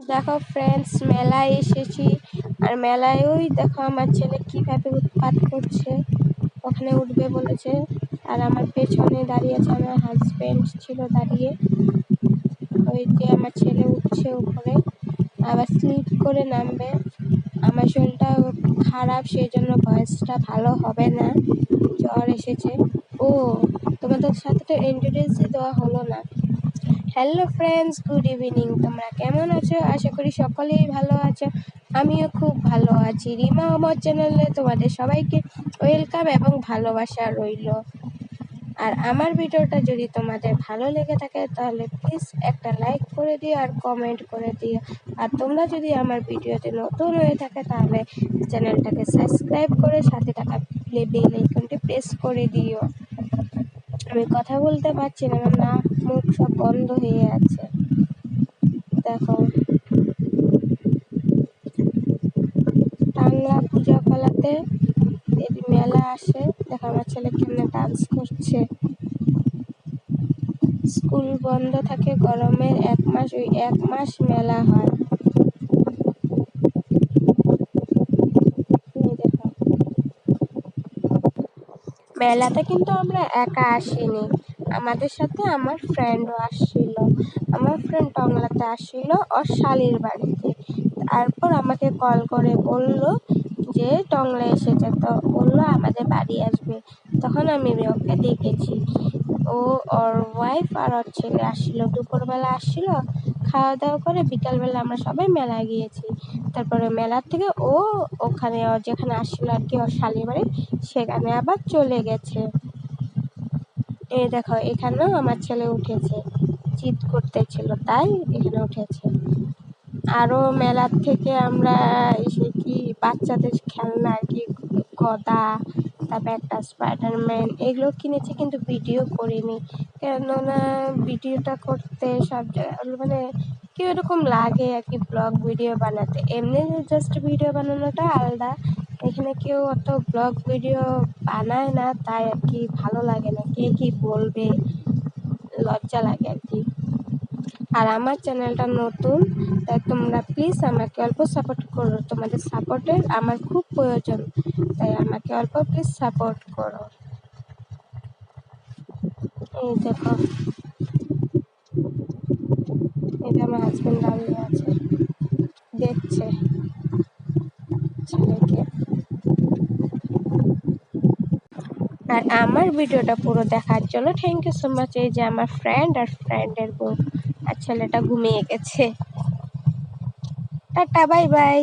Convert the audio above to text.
দেখো ফ্রেন্ডস মেলায় এসেছি। আর মেলায় ওই দেখো আমার ছেলে কীভাবে উৎপাত করছে, ওখানে উঠবে বলেছে। আর আমার পেছনে দাঁড়িয়ে আছে আমার হাজবেন্ড ছিল দাঁড়িয়ে। ওই যে আমার ছেলে উঠছে উপরে। আবার স্লিপ করে নামবে। আমার শরীরটা খারাপ সেই জন্য ভয়েসটা ভালো হবে না। জ্বর এসেছে। ও, তোমাদের সাথে তো ইন্ট্রোডিউসই দেওয়া হলো না। হ্যালো ফ্রেন্ডস গুড ইভিনিং তোমরা কেমন আছো? আশা করি সকলেই ভালো আছো। আমিও খুব ভালো আছি। রিমা আমার চ্যানেলে তোমাদের সবাইকে ওয়েলকাম এবং ভালোবাসা রইল। আর আমার ভিডিওটা যদি তোমাদের ভালো লেগে থাকে, তাহলে প্লিজ একটা লাইক করে দিও আর কমেন্ট করে দিও। আর তোমরা যদি আমার ভিডিওতে নতুন হয়ে থাকে, তাহলে চ্যানেলটাকে সাবস্ক্রাইব করে সাথে থাকা বেল আইকনটি প্রেস করে দিও। আমি কথা বলতে পারছি না, আমার নাক, মুখ সব বন্ধ হয়ে আছে। দেখো। টাংলা পূজা ফলাতে মেলা আসে। দেখো আমার ছেলে কেমনে ডান্স করছে। স্কুল বন্ধ থাকে গরমের এক মাস, ওই এক মাস মেলা হয়। মেলাতে কিন্তু আমরা একা আসিনি। আমাদের সাথে আমার ফ্রেন্ডও আসছিল। আমার ফ্রেন্ড টংলাতে আসছিল ওর শালির বাড়িতে। তারপর আমাকে কল করে বলল যে টংলা এসেছে। তো বলল, আমাদের বাড়ি আসবে। তখন আমি ওকে দেখেছি। ও ওর ওয়াইফ আর ওর ছেলে আসছিল। দুপুরবেলা আসছিল। খাওয়া দাওয়া করে বিকালবেলা আমরা সবাই মেলায় গিয়েছি। তারপরে মেলার থেকে ও ওখানে যেখানে আসছিল আর কি ওর শালির বাড়ি, সেখানে আবার চলে গেছে। এই দেখো, এখানেও আমার ছেলে উঠেছে। চিৎ করতেছিল, তাই এখানে উঠেছে। আরও মেলার থেকে আমরা এসে কি বাচ্চাদের খেলনা আর কি, গদা তারপর একটা স্পাইডারম্যান এগুলো কিনেছি কিন্তু ভিডিও করিনি। কেননা ভিডিওটা করতে সব মানে কীরকম লাগে আর কি ব্লগ ভিডিও বানাতে। এমনি জাস্ট ভিডিও বানানোটা আলাদা। এখানে কেউ অত ব্লগ ভিডিও বানায় না, তাই আর কি ভালো লাগে না। কে কী বলবে? লজ্জা লাগে আর কি। আর আমার চ্যানেলটা নতুন, তাই তোমরা প্লিজ আমাকে অল্প সাপোর্ট করো। তোমাদের সাপোর্টের আমার খুব প্রয়োজন, তাই আমাকে অল্প প্লিজ সাপোর্ট করো। এই দেখো। এটা আমার হাজব্যান্ড দাঁড়িয়ে আছে দেখছে ছেলেকে আর আমার ভিডিওটা পুরো দেখার জন্য থ্যাংক ইউ সো মাচ এই যে আমার ফ্রেন্ড আর ফ্রেন্ডের বউ আর ছেলেটা ঘুমিয়ে গেছে। Tata bye bye